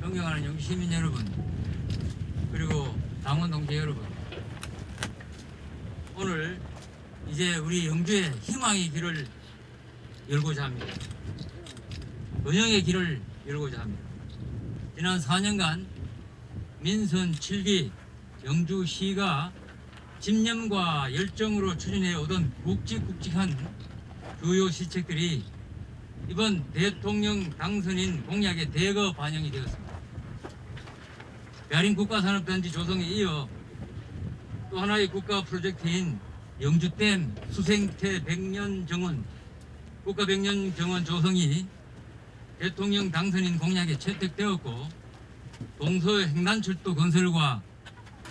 존경하는 영주 시민 여러분 그리고 당원 동지 여러분 오늘 이제 우리 영주의 희망의 길을 열고자 합니다. 번영의 길을 열고자 합니다. 지난 4년간 민선 7기 영주시가 집념과 열정으로 추진해 오던 굵직굵직한 주요 시책들이 이번 대통령 당선인 공약에 대거 반영이 되었습니다. 배아린 국가산업단지 조성에 이어 또 하나의 국가 프로젝트인 영주댐 수생태 백년 정원 국가 백년 정원 조성이 대통령 당선인 공약에 채택되었고 동서 횡단철도 건설과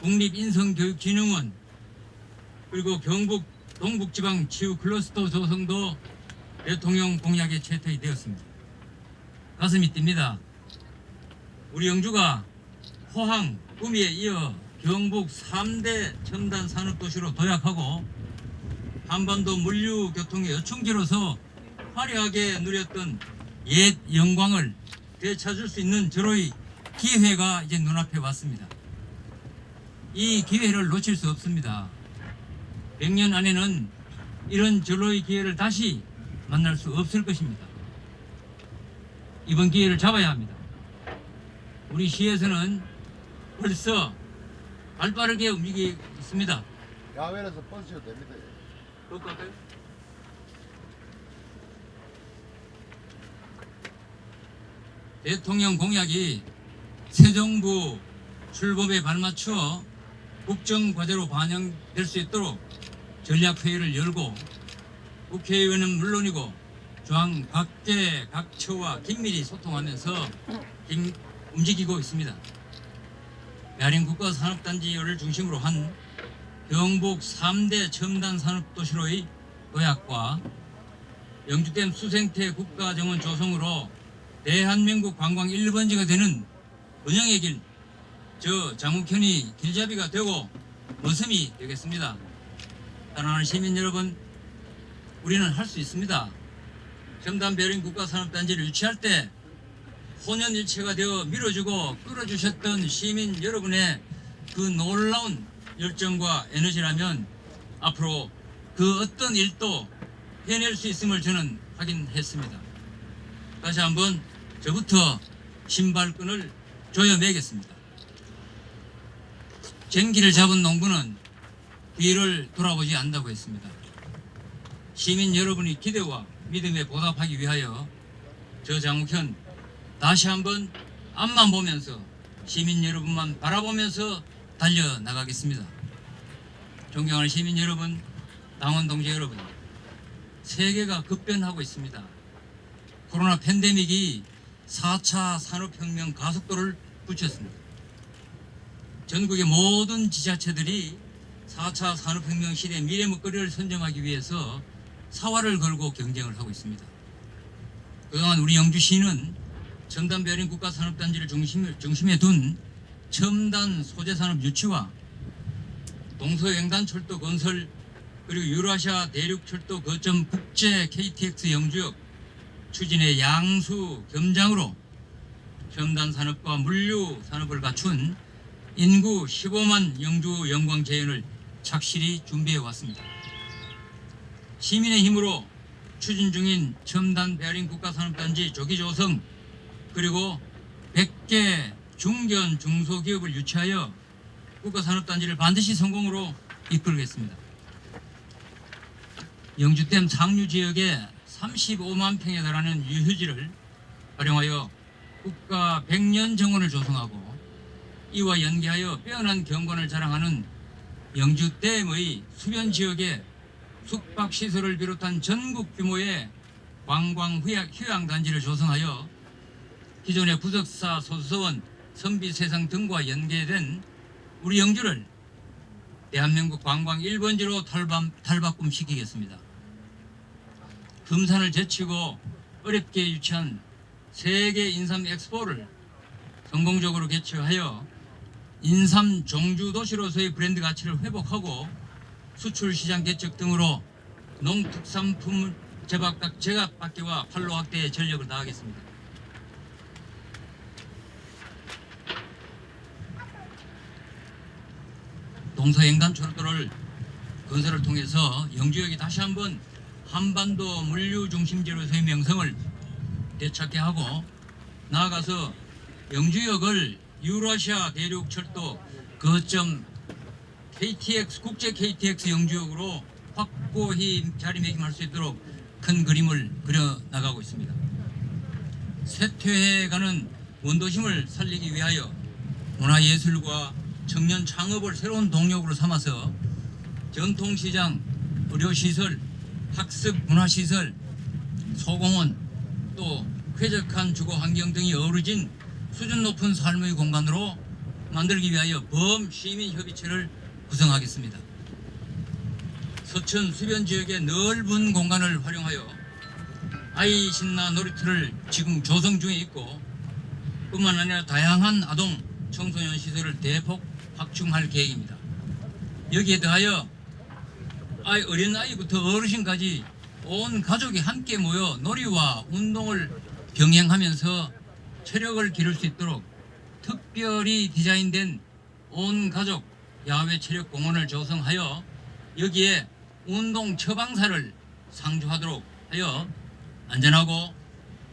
국립인성교육진흥원 그리고 경북 동북지방 치유 클러스터 조성도 대통령 공약에 채택이 되었습니다. 가슴이 뜁니다. 우리 영주가 포항, 구미에 이어 경북 3대 첨단 산업도시로 도약하고 한반도 물류 교통의 여충지로서 화려하게 누렸던 옛 영광을 되찾을 수 있는 절호의 기회가 이제 눈앞에 왔습니다. 이 기회를 놓칠 수 없습니다. 100년 안에는 이런 절호의 기회를 다시 만날 수 없을 것입니다. 이번 기회를 잡아야 합니다. 우리 시에서는 벌써 발 빠르게 움직이고 있습니다. 야외에서 뻗으셔도 됩니다. 그럴까요? 대통령 공약이 새 정부 출범에 발맞추어 국정 과제로 반영될 수 있도록 전략회의를 열고 국회의원은 물론이고 중앙 각계 각처와 긴밀히 소통하면서 임- 움직이고 있습니다. 야린 국가 산업단지를 중심으로 한 경북 3대 첨단 산업도시로의 도약과 영주댐 수생태 국가정원 조성으로 대한민국 관광 1번지가 되는 번영의 길, 저 장욱현이 길잡이가 되고 모섬이 되겠습니다. 사랑하는 시민 여러분, 우리는 할 수 있습니다. 첨단 배린 국가산업단지를 유치할 때 혼연일체가 되어 밀어주고 끌어주셨던 시민 여러분의 그 놀라운 열정과 에너지라면 앞으로 그 어떤 일도 해낼 수 있음을 저는 확인했습니다. 다시 한번 저부터 신발끈을 조여 매겠습니다. 쟁기를 잡은 농부는 뒤를 돌아보지 않는다고 했습니다. 시민 여러분의 기대와 믿음에 보답하기 위하여 저 장욱현 다시 한번 앞만 보면서 시민 여러분만 바라보면서 달려 나가겠습니다. 존경하는 시민 여러분, 당원 동지 여러분, 세계가 급변하고 있습니다. 코로나 팬데믹이 4차 산업혁명 가속도를 붙였습니다. 전국의 모든 지자체들이 4차 산업혁명 시대 미래 먹거리를 선점하기 위해서 사활을 걸고 경쟁을 하고 있습니다. 그동안 우리 영주시는 첨단 배린 국가 산업단지를 중심, 중심에 둔 첨단 소재 산업 유치와 동서횡단 철도 건설 그리고 유라시아 대륙 철도 거점 국제 KTX 영주역 추진의 양수 겸장으로 첨단 산업과 물류 산업을 갖춘 인구 15만 영주 영광 재현을 착실히 준비해 왔습니다. 시민의 힘으로 추진 중인 첨단 베어링 국가산업단지 조기 조성 그리고 100개 중견 중소기업을 유치하여 국가산업단지를 반드시 성공으로 이끌겠습니다. 영주댐 상류 지역에 35만 평에 달하는 유휴지를 활용하여 국가 100년 정원을 조성하고 이와 연계하여 빼어난 경관을 자랑하는 영주댐의 수변 지역에 숙박시설을 비롯한 전국 규모의 관광 휴양, 휴양단지를 조성하여 기존의 부석사 소수원 선비세상 등과 연계된 우리 영주를 대한민국 관광 1번지로 탈바, 탈바꿈 시키겠습니다. 금산을 제치고 어렵게 유치한 세계 인삼 엑스포를 성공적으로 개최하여 인삼 종주 도시로서의 브랜드 가치를 회복하고 수출 시장 개척 등으로 농특산품 제박 제각 확대와 판로 확대에 전력을 다하겠습니다. 동서행간 철도를 건설을 통해서 영주역이 다시 한번 한반도 물류 중심지로서의 명성을 되찾게 하고 나아가서 영주역을 유라시아 대륙 철도 거점 KTX 국제 KTX 영주역으로 확고히 자리매김할 수 있도록 큰 그림을 그려 나가고 있습니다. 쇠퇴해가는 원도심을 살리기 위하여 문화예술과 청년 창업을 새로운 동력으로 삼아서 전통시장, 의료시설, 학습 문화시설, 소공원 또 쾌적한 주거 환경 등이 어우러진 수준 높은 삶의 공간으로 만들기 위하여 범시민협의체를 구성하겠습니다. 서천 수변 지역의 넓은 공간을 활용하여 아이 신나 놀이터를 지금 조성 중에 있고 뿐만 아니라 다양한 아동 청소년 시설을 대폭 확충할 계획입니다. 여기에 더하여 아이 어린 아이부터 어르신까지 온 가족이 함께 모여 놀이와 운동을 병행하면서 체력을 기를 수 있도록 특별히 디자인된 온 가족 야외 체력 공원을 조성하여 여기에 운동 처방사를 상주하도록 하여 안전하고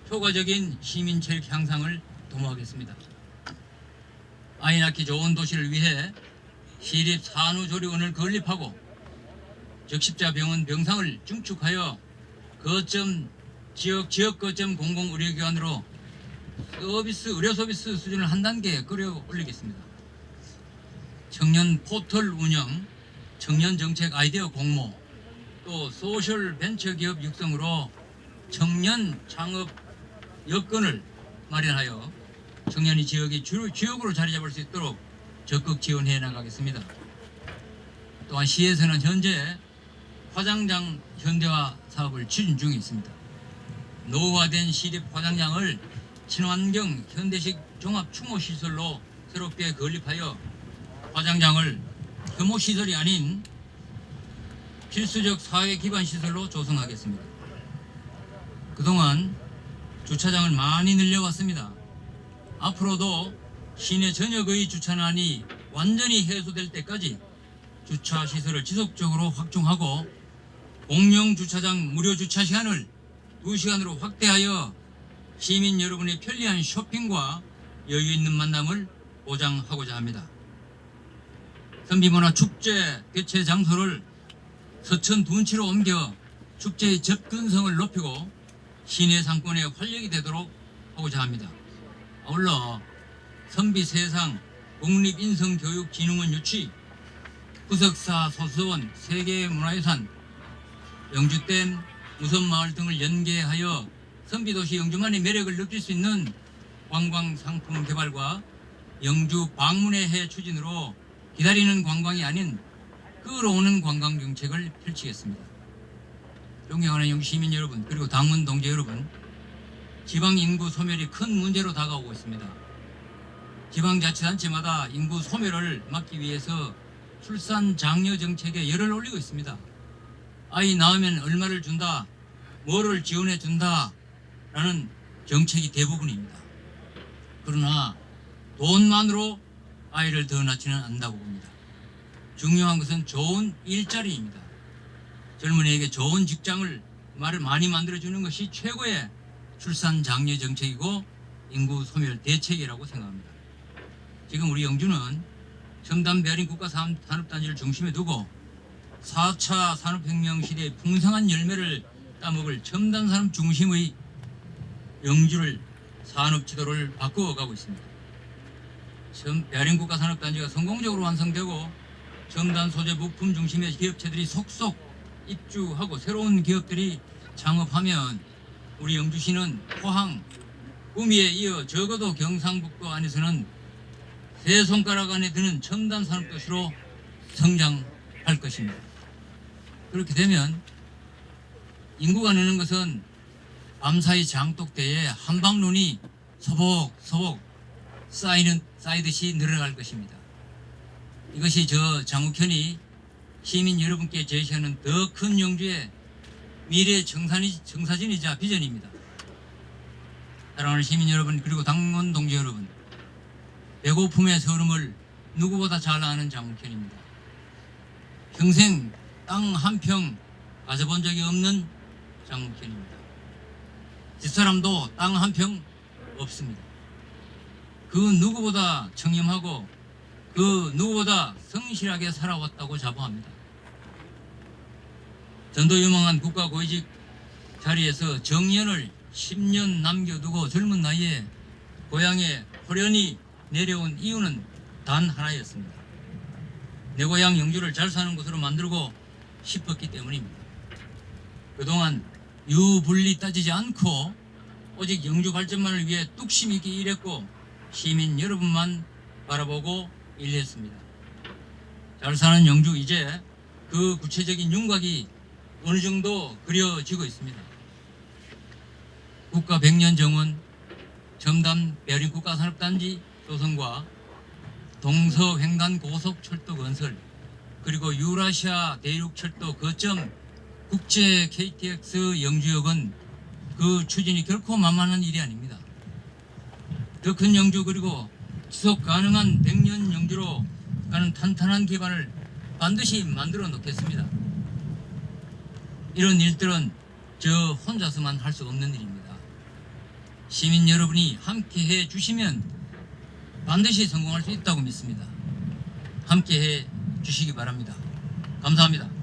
효과적인 시민 체력 향상을 도모하겠습니다. 아이 낳기 좋은 도시를 위해 시립 산후조리원을 건립하고 적십자 병원 병상을 증축하여 거점 지역 지역 거점 공공 의료기관으로 서비스 의료 서비스 수준을 한 단계 끌어 올리겠습니다. 청년 포털 운영, 청년 정책 아이디어 공모, 또 소셜 벤처 기업 육성으로 청년 창업 여건을 마련하여 청년이 지역이 주, 주역으로 자리 잡을 수 있도록 적극 지원해 나가겠습니다. 또한 시에서는 현재 화장장 현대화 사업을 추진 중에 있습니다. 노후화된 시립 화장장을 친환경 현대식 종합 추모 시설로 새롭게 건립하여 화장장을 혐오 시설이 아닌 필수적 사회 기반 시설로 조성하겠습니다. 그동안 주차장을 많이 늘려왔습니다. 앞으로도 시내 전역의 주차난이 완전히 해소될 때까지 주차 시설을 지속적으로 확충하고 공영 주차장 무료 주차 시간을 2시간으로 확대하여 시민 여러분의 편리한 쇼핑과 여유 있는 만남을 보장하고자 합니다. 선비문화 축제 개최 장소를 서천 둔치로 옮겨 축제의 접근성을 높이고 시내 상권의 활력이 되도록 하고자 합니다. 아울러 선비 세상 국립인성교육진흥원 유치 구석사 소수원 세계문화유산 영주댐 우선마을 등을 연계하여 선비도시 영주만의 매력을 느낄 수 있는 관광 상품 개발과 영주 방문의 해 추진으로 기다리는 관광이 아닌 끌어오는 관광 정책을 펼치겠습니다. 존경하는 영주 시민 여러분 그리고 당원 동지 여러분 지방 인구 소멸이 큰 문제로 다가오고 있습니다. 지방자치단체마다 인구 소멸을 막기 위해서 출산 장려 정책에 열을 올리고 있습니다. 아이 낳으면 얼마를 준다, 뭐를 지원해 준다 라는 정책이 대부분입니다. 그러나 돈만으로 아이를 더 낳지는 않는다고 봅니다. 중요한 것은 좋은 일자리입니다. 젊은이에게 좋은 직장을 말을 많이 만들어주는 것이 최고의 출산 장려 정책이고 인구 소멸 대책이라고 생각합니다. 지금 우리 영주는 첨단 베어링 국가 산- 산업단지를 중심에 두고 4차 산업혁명 시대의 풍성한 열매를 따먹을 첨단 산업 중심의 영주를 산업 지도를 바꾸어 가고 있습니다. 첨- 베어링 국가 산업 단지가 성공적으로 완성되고 첨단 소재 부품 중심의 기업체들이 속속 입주하고 새로운 기업들이 창업하면 우리 영주시는 포항, 구미에 이어 적어도 경상북도 안에서는 세 손가락 안에 드는 첨단 산업 도시로 성장할 것입니다. 그렇게 되면 인구가 느는 것은 밤사이 장독대에 한방눈이 소복소복 쌓이는 쌓이듯이 늘어날 것입니다. 이것이 저 장욱현이 시민 여러분께 제시하는 더 큰 영주의 미래 정산이, 정사진이자 비전입니다. 사랑하는 시민 여러분 그리고 당원 동지 여러분 배고픔의 서름을 누구보다 잘 아는 장욱현입니다. 평생 땅 한 평 가져본 적이 없는 장욱현입니다. 뒷사람도 땅 한 평 없습니다. 그 누구보다 청렴하고 그 누구보다 성실하게 살아왔다고 자부합니다. 전도 유망한 국가 고위직 자리에서 정년을 10년 남겨두고 젊은 나이에 고향에 호련히 내려온 이유는 단 하나였습니다. 내 고향 영주를 잘 사는 곳으로 만들고 싶었기 때문입니다. 그동안 유불리 따지지 않고 오직 영주 발전만을 위해 뚝심 있게 일했고 시민 여러분만 바라보고 일했습니다. 잘 사는 영주 이제 그 구체적인 윤곽이 어느 정도 그려지고 있습니다. 국가 백년 정원, 첨단 베어링 국가산업단지 조성과 동서횡단 고속철도 건설, 그리고 유라시아 대륙철도 거점 국제 KTX 영주역은 그 추진이 결코 만만한 일이 아닙니다. 더 큰 영주 그리고 지속 가능한 백년 영주로 가는 탄탄한 기반을 반드시 만들어 놓겠습니다. 이런 일들은 저 혼자서만 할 수 없는 일입니다. 시민 여러분이 함께 해 주시면 반드시 성공할 수 있다고 믿습니다. 함께 해 주시기 바랍니다. 감사합니다.